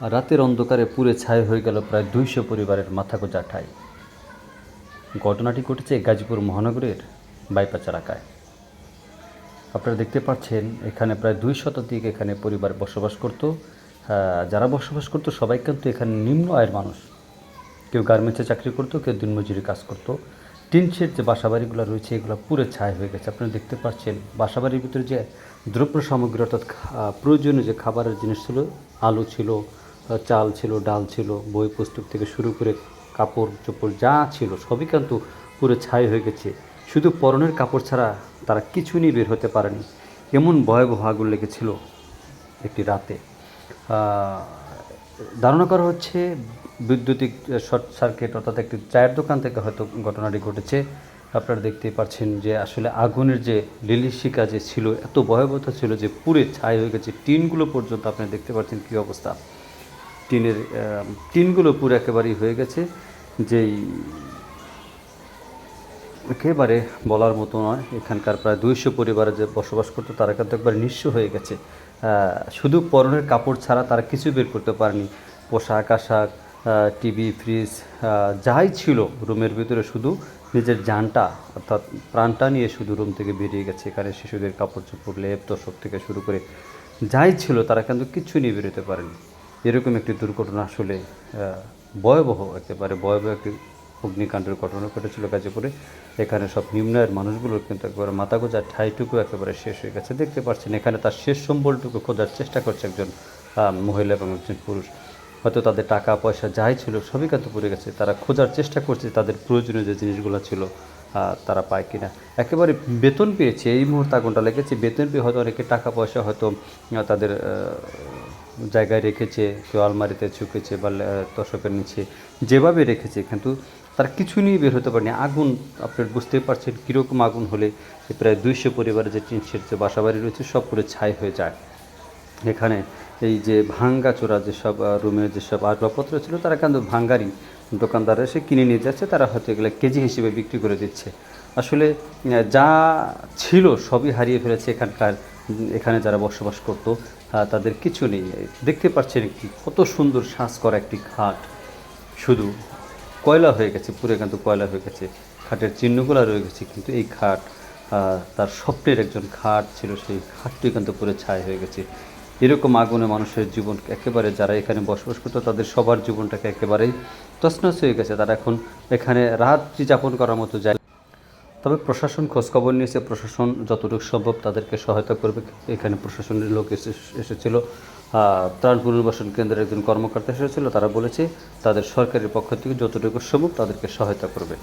রাতের অন্ধকারে পুরে ছাই হয়ে গেল প্রায় দুইশো পরিবারের মাথা গোজা ঠাই ঘটনাটি ঘটেছে গাজীপুর মহানগরের বাইপাচ এলাকায়। আপনারা দেখতে পাচ্ছেন, এখানে প্রায় দুই শতাধিক এখানে পরিবার বসবাস করত। যারা বসবাস করতো, সবাই কিন্তু এখানে নিম্ন আয়ের মানুষ। কেউ গার্মেন্টসে চাকরি করতো, কেউ দিনমজুরি কাজ করতো। টিন শেড যে বাসাবাড়িগুলো রয়েছে, এগুলো পুরো ছাই হয়ে গেছে। আপনারা দেখতে পাচ্ছেন, বাসাবাড়ির ভিতরে যে দ্রব্য সামগ্রী অর্থাৎ প্রয়োজনীয় যে খাবারের জিনিস ছিল আলু ছিল চাল ছিল, ডাল ছিল, বই পুস্তক থেকে শুরু করে কাপড় চোপড় যা ছিল সবই কিন্তু পুরো ছাই হয়ে গেছে। শুধু পরনের কাপড় ছাড়া তারা কিছু নিয়ে বের হতে পারেনি। এমন ভয়াবহ আগুন লেগেছিল একটি রাতে। ধারণা করা হচ্ছে বৈদ্যুতিক শর্ট সার্কিট অর্থাৎ একটি চায়ের দোকান থেকে হয়তো ঘটনাটি ঘটেছে। আপনারা দেখতেই পাচ্ছেন যে আসলে আগুনের যে লিলিশিকা যে ছিল, এত ভয়াবহতা ছিল যে পুরে ছাই হয়ে গেছে। টিনগুলো পর্যন্ত আপনারা দেখতে পাচ্ছেন কী অবস্থা। টিনের টিনগুলো পুরো একেবারেই হয়ে গেছে, যেই একেবারে বলার মতো নয়। এখানকার প্রায় দুইশো পরিবারে যে বসবাস করতো, তারা কিন্তু একবার নিঃস্ব হয়ে গেছে। শুধু পরনের কাপড় ছাড়া তারা কিছু বের করতে পারেনি। পোশাক, আশাক টিভি, ফ্রিজ যাই ছিল রুমের ভিতরে শুধু নিজের জানটা, অর্থাৎ প্রাণটা নিয়ে শুধু রুম থেকে বেরিয়ে গেছে। এখানে শিশুদের কাপড় চোপড়, লেপ, তোষক থেকে শুরু করে যাই ছিল, তারা কিন্তু কিচ্ছু নিয়ে বেরোতে পারেনি। এরকম একটি দুর্ঘটনা আসলে ভয়াবহ একেবারে ভয়াবহ একটি অগ্নিকাণ্ডের ঘটনা ঘটেছিল গাজীপুরে। এখানে সব নিম্নায়ের মানুষগুলোর কিন্তু একবারে মাথা গোজা ঠাইটুকু একেবারে শেষ হয়ে গেছে। দেখতে পাচ্ছেন, এখানে তার শেষ সম্বলটুকু খোঁজার চেষ্টা করছে একজন মহিলা এবং একজন পুরুষ। হয়তো তাদের টাকা, পয়সা যাই ছিল, সবই কিন্তু পড়ে গেছে। তারা খোঁজার চেষ্টা করছে তাদের প্রয়োজনীয় যে জিনিসগুলো ছিল তারা পায় কিনা। একেবারে বেতন পেয়েছে, এই মুহূর্তে আগুনটা লেগেছে। বেতন পেয়ে হয়তো অনেকে টাকা, পয়সা হয়তো তাদের জায়গায় রেখেছে, কেউ আলমারিতে ঝুঁকেছে বা তোষকের নিচে যেভাবে রেখেছে, কিন্তু তারা কিছু নিয়ে বের হতে পারেনি। আগুন, আপনি বুঝতেই পারছেন, কীরকম আগুন হলে প্রায় দুইশো পরিবারের যে টিনশের যে বাসাবাড়ি রয়েছে, সব পুরো ছাই হয়ে যায়। এখানে এই যে ভাঙ্গা চোরা যেসব রুমের যেসব আসবাবপত্র ছিল, তারা কিন্তু ভাঙ্গারি দোকানদার এসে কিনে নিয়ে যাচ্ছে, তারা হয়তো এগুলো কেজি হিসেবে বিক্রি করে দিচ্ছে। আসলে যা ছিল সবই হারিয়ে ফেলেছে এখানকার এখানে যারা বসবাস করতো তাদের কিছু নেই। দেখতে পাচ্ছেন কি, কত সুন্দর শ্বাস করা একটি খাট। শুধু কয়লা হয়ে গেছে, পুরো কিন্তু কয়লা হয়ে গেছে। খাটের চিহ্নগুলো রয়ে গেছে, কিন্তু এই খাট তার স্বপ্নের একজন খাট ছিল, সেই খাটটি কিন্তু পুরো ছাই হয়ে গেছে। এরকম আগুনে মানুষের জীবন একেবারে, যারা এখানে বসবাস করতো, তাদের সবার জীবনটাকে একেবারেই তছনছ হয়ে গেছে। তারা এখন এখানে রাত্রি যাপন করার মতো যায় তবে প্রশাসন খোঁজখবর নিয়েছে, প্রশাসন যতটুকু সম্ভব তাদেরকে সহায়তা করবে। এখানে প্রশাসনের লোক এসে, এসেছিল। ত্রাণ পুনর্বাসন কেন্দ্রের একজন কর্মকর্তা এসেছিল, তারা বলেছে তাদের সরকারের পক্ষ থেকে যতটুকু সম্ভব তাদেরকে সহায়তা করবে।